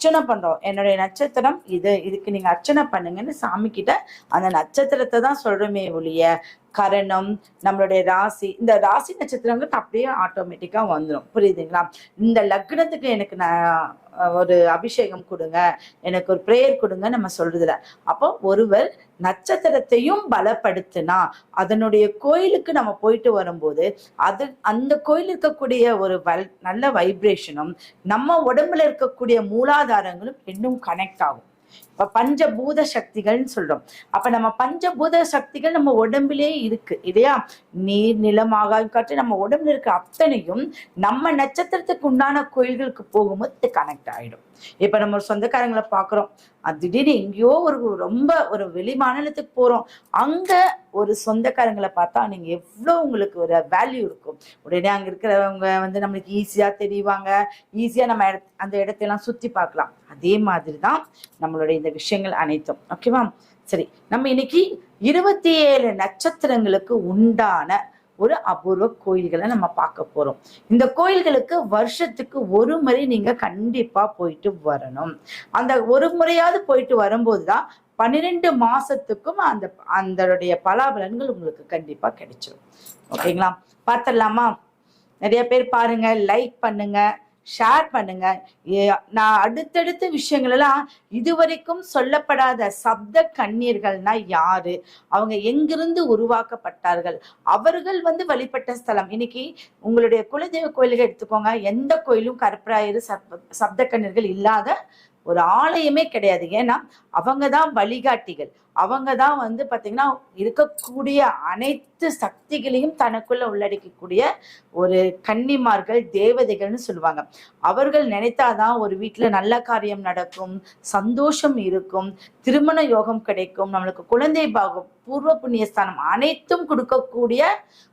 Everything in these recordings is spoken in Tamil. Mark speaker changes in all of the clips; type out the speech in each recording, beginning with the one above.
Speaker 1: அர்ச்சனை பண்றோம். என்னுடைய நட்சத்திரம் இது. இதுக்கு நீங்க அர்ச்சனை பண்ணுங்கன்னு சாமி கிட்ட அந்த நட்சத்திரத்தை தான் சொல்கிறோமே ஒழிய கரணம் நம்மளுடைய ராசி இந்த ராசி நட்சத்திரங்கள் அப்படியே ஆட்டோமேட்டிக்கா வந்துடும் புரியுதுங்களா? இந்த லக்னத்துக்கு எனக்கு நான் ஒரு அபிஷேகம் கொடுங்க. எனக்கு ஒரு ப்ரேயர் கொடுங்க நம்ம சொல்றதுல. அப்போ ஒருவர் நட்சத்திரத்தையும் பலப்படுத்தினா அதனுடைய கோயிலுக்கு நம்ம போயிட்டு வரும்போது அது அந்த கோயில் இருக்கக்கூடிய ஒரு வல் நல்ல வைப்ரேஷனும் நம்ம உடம்புல இருக்கக்கூடிய மூலாதாரங்களும் இன்னும் கனெக்ட் ஆகும். இப்போ பஞ்சபூத சக்திகள்னு சொல்றோம். அப்ப நம்ம பஞ்சபூத சக்திகள் நம்ம உடம்பிலே இருக்கு. இல்லையா? நீர் நிலம் ஆகாயம் காற்று நம்ம உடம்புல இருக்க அத்தனையும் நம்ம நட்சத்திரத்துக்கு உண்டான கோயில்களுக்கு போகும்போது கனெக்ட் ஆயிடும். இப்போ நம்ம ஒரு சொந்தக்காரங்களை பாக்குறோம் திடீர்னு எங்கேயோ ஒரு ரொம்ப ஒரு வெளி மாநிலத்துக்கு போறோம். அங்க ஒரு சொந்தக்காரங்களை பார்த்தா நீங்க எவ்வளவு உங்களுக்கு ஒரு வேல்யூ இருக்கும். உடனே அங்க இருக்கிறவங்க வந்து நம்மளுக்கு ஈஸியா தெரிவாங்க. ஈஸியா நம்ம இடத்- அந்த இடத்தையெல்லாம் சுத்தி பார்க்கலாம். அதே மாதிரி தான் நம்மளுடைய இந்த விஷயங்கள் அனைத்தும். ஓகேவா சரி நம்ம இன்னைக்கு இருபத்தி ஏழு நட்சத்திரங்களுக்கு உண்டான ஒரு அபூர்வ கோயில்களை நம்ம பார்க்க போறோம். இந்த கோயில்களுக்கு வருஷத்துக்கு ஒரு முறை நீங்க கண்டிப்பா போயிட்டு வரணும். அந்த ஒரு முறையாவது போயிட்டு வரும்போது தான் பன்னிரெண்டு மாசத்துக்கும் அந்த அந்தனுடைய பலாபலன்கள் உங்களுக்கு கண்டிப்பா கிடைச்சிடும் ஓகேங்களா பார்த்துடலாமா? நிறைய பேர் பாருங்க லைக் பண்ணுங்க. ஷேர் பண்ணுங்க. நான் அடுத்தடுத்த விஷயங்கள் எல்லாம் இதுவரைக்கும் சொல்லப்படாத சப்த கண்ணீர்கள்னா யாரு? அவங்க எங்கிருந்து உருவாக்கப்பட்டார்கள்? அவர்கள் வந்து வழிபட்ட ஸ்தலம். இன்னைக்கு உங்களுடைய குலதெய்வ கோயில்கள் எடுத்துக்கோங்க. எந்த கோயிலும் கருப்பராயரு சப்த கண்ணீர்கள் இல்லாத ஒரு ஆலயமே கிடையாது. ஏன்னா அவங்க தான் வழிகாட்டிகள். அவங்க தான் வந்து பாத்தீங்கன்னா இருக்கக்கூடிய அனைத்து சக்திகளையும் தனக்குள்ள உள்ளடக்கக்கூடிய ஒரு கன்னிமார்கள் தேவதைகள்னு சொல்லுவாங்க. அவர்கள் நினைத்தாதான் ஒரு வீட்டுல நல்ல காரியம் நடக்கும் சந்தோஷம் இருக்கும் திருமண யோகம் கிடைக்கும் நம்மளுக்கு குழந்தை பாகம் பூர்வ புண்ணியஸ்தானம் அனைத்தும் கொடுக்கக்கூடிய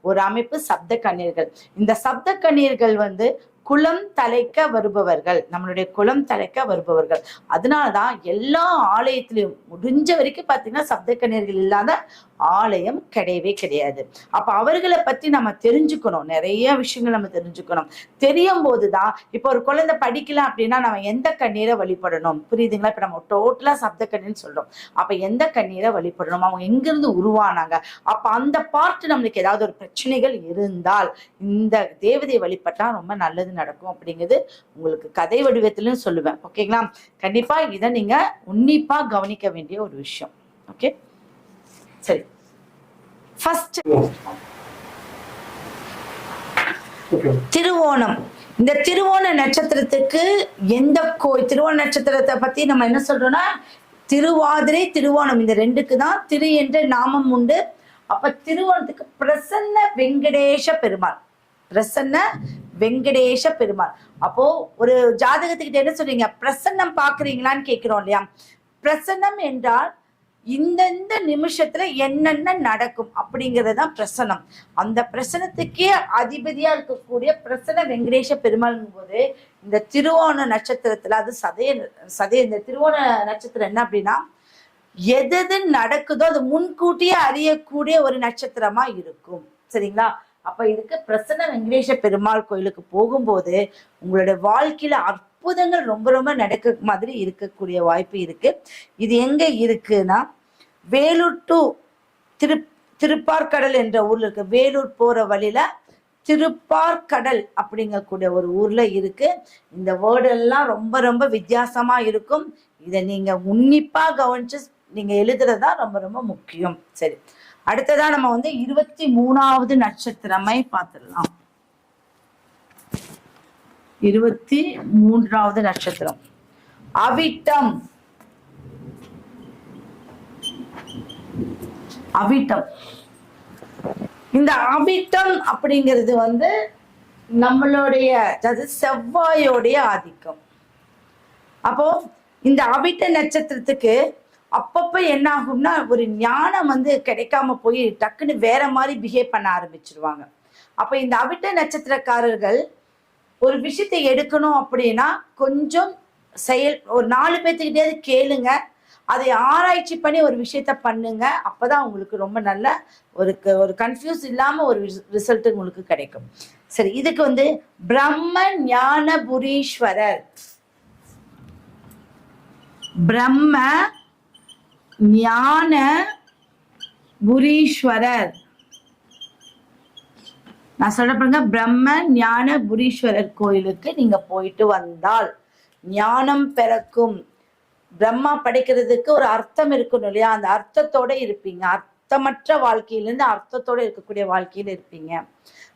Speaker 1: ஒரு அமைப்பு சப்த கண்ணீர்கள். இந்த சப்த கண்ணீர்கள் வந்து குலம் தலைக்க வருபவர்கள். நம்மளுடைய குலம் தலைக்க வருபவர்கள். அதனாலதான் எல்லா ஆலயத்திலையும் முடிஞ்ச வரைக்கும் பாத்தீங்கன்னா சப்த கண்ணீர்கள் இல்லாத ஆலயம் கிடையவே கிடையாது. அப்ப அவர்களை பத்தி நம்ம தெரிஞ்சுக்கணும். நிறைய விஷயங்கள் நம்ம தெரிஞ்சுக்கணும். தெரியும் போதுதான் இப்போ ஒரு குழந்தை படிக்கல அப்படின்னா நம்ம எந்த கண்ணீரை வழிபடணும்? புரியுதுங்களா? இப்ப நம்ம டோட்டலா சப்த கண்ணீர்னு சொல்றோம். அப்ப எந்த கண்ணீரை வழிபடணும்? அவங்க எங்கிருந்து உருவானாங்க? அப்ப அந்த பார்ட் நம்மளுக்கு ஏதாவது ஒரு பிரச்சனைகள் இருந்தால் இந்த தேவதையை வழிபட்டா ரொம்ப நல்லது நடக்கும் அப்படிங்கிறது உங்களுக்கு கதை வடிவத்திலும் சொல்லுவேன். ஓகேங்களா கண்டிப்பா இதை நீங்க உன்னிப்பா கவனிக்க வேண்டிய ஒரு விஷயம். ஓகே சரி. ஃபர்ஸ்ட் திருவோணம். இந்த திருவோண நட்சத்திரத்துக்கு எந்த கோ திருவோண நட்சத்திரத்தை பத்தி நம்ம என்ன சொல்றோம்னா திருவாதிரை திருவோணம் இந்த ரெண்டுக்கு தான் திரு என்ற நாமம் உண்டு. அப்ப திருவோணத்துக்கு பிரசன்ன வெங்கடேஷ பெருமாள். பிரசன்ன வெங்கடேஷ பெருமாள். அப்போ ஒரு ஜாதகத்துக்கிட்ட என்ன சொல்றீங்க? பிரசன்னம் பாக்குறீங்களான்னு கேட்கிறோம் இல்லையா? பிரசன்னம் என்றால் இந்தந்த நிமிஷத்துல என்னென்ன நடக்கும் அப்படிங்கிறது தான் பிரசனம் அந்த பிரசனத்துக்கே அதிபதியா இருக்கக்கூடிய பிரசன வெங்கடேஷ பெருமாள் போது இந்த திருவோண நட்சத்திரத்துல அது சதய சதய இந்த திருவோண நட்சத்திரம் என்ன அப்படின்னா எது எது நடக்குதோ அது முன்கூட்டியே அறியக்கூடிய ஒரு நட்சத்திரமா இருக்கும். சரிங்களா? அப்ப இதுக்கு பிரசன்ன வெங்கடேஷ பெருமாள் கோயிலுக்கு போகும்போது உங்களுடைய வாழ்க்கையில அற்புதங்கள் ரொம்ப ரொம்ப நடக்க மாதிரி இருக்கக்கூடிய வாய்ப்பு இருக்கு. இது எங்க இருக்குன்னா வேலூர் டு திரு திருப்பார்கடல் என்ற ஊர்ல இருக்கு வேலூர் போற வழியில திருப்பார்கடல் அப்படிங்கக்கூடிய ஒரு ஊர்ல இருக்கு. இந்த வேர்டு எல்லாம் ரொம்ப ரொம்ப வித்தியாசமா இருக்கும். இதை நீங்க உன்னிப்பா கவனிச்சு நீங்க எழுதுறதா ரொம்ப ரொம்ப முக்கியம். சரி. அடுத்ததா நம்ம வந்து இருபத்தி மூணாவது நட்சத்திரமை பார்த்துடலாம். இருபத்தி மூன்றாவது நட்சத்திரம். அவிட்டம். அவிட்டம். இந்த அவிட்டம் அப்படிங்கிறது வந்து நம்மளுடைய அதாவது செவ்வாயோடைய ஆதிக்கம். அப்போ இந்த அவிட்ட நட்சத்திரத்துக்கு அப்பப்ப என்ன ஆகும்னா ஒரு ஞானம் வந்து கிடைக்காம போய் டக்குன்னு வேற மாதிரி பிஹேவ் பண்ண ஆரம்பிச்சிருவாங்க. அப்ப இந்த அவிட்ட நட்சத்திரக்காரர்கள் ஒரு விஷயத்தை எடுக்கணும் அப்படின்னா கொஞ்சம் செயல் ஒரு நாலு பேர்த்துக்கிட்டே கேளுங்க. அதை ஆராய்ச்சி பண்ணி ஒரு விஷயத்த பண்ணுங்க. அப்பதான் உங்களுக்கு ரொம்ப நல்ல ஒரு ஒரு கன்ஃபியூஸ் இல்லாம ஒரு ரிசல்ட் உங்களுக்கு கிடைக்கும். சரி இதுக்கு வந்து பிரம்ம ஞானபுரீஸ்வரர். பிரம்ம ஞான புரீஸ்வரர். நான் சொல்ல பாருங்க பிரம்ம ஞான புரீஸ்வரர் கோயிலுக்கு நீங்க போயிட்டு வந்தால் ஞானம் பிறக்கும். பிரம்மா படைக்கிறதுக்கு ஒரு அர்த்தம் இருக்கணும் இல்லையா? அந்த அர்த்தத்தோட இருப்பீங்க. அர்த்தமற்ற வாழ்க்கையிலிருந்து அர்த்தத்தோட இருக்கக்கூடிய வாழ்க்கையில இருப்பீங்க.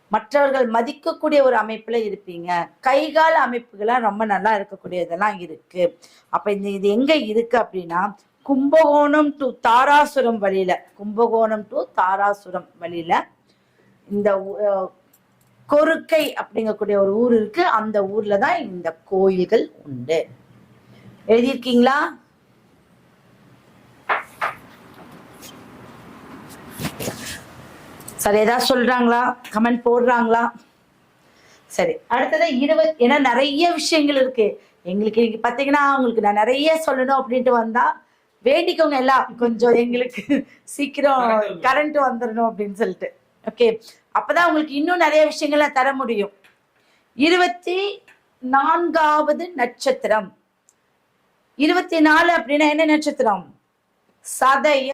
Speaker 1: மற்றவர்கள் மதிக்கக்கூடிய ஒரு அமைப்புல இருப்பீங்க. கைகால் அமைப்புகள்லாம் ரொம்ப நல்லா இருக்கக்கூடியதெல்லாம் இருக்கு. அப்ப இந்த இது எங்க இருக்கு அப்படின்னா கும்பகோணம் டு தாராசுரம் வழியில கும்பகோணம் டு தாராசுரம் வழியில இந்த ஊ- கொருக்கை அப்படிங்கக்கூடிய ஒரு ஊர் இருக்கு. அந்த ஊர்ல தான் இந்த கோயில்கள் உண்டு. எழுதியிருக்கீங்களா? சரி ஏதாவது சொல்றாங்களா? கமெண்ட் போடுறாங்களா? சரி அடுத்தது இருபது ஏன்னா நிறைய விஷயங்கள் இருக்கு. எங்களுக்கு இன்னைக்கு பார்த்தீங்கன்னா உங்களுக்கு நான் நிறைய சொல்லணும் அப்படின்ட்டு வந்தா வேண்டிக்கோங்க எல்லாம். கொஞ்சம் எங்களுக்கு சீக்கிரம் கரண்ட் வந்துடணும் அப்படின்னு சொல்லிட்டு. ஓகே அப்பதான் உங்களுக்கு இன்னும் நிறைய விஷயங்களை தர முடியும். இருபத்தி நான்காவது நட்சத்திரம். இருபத்தி நாலு அப்படின்னா என்ன நட்சத்திரம்? சதயம்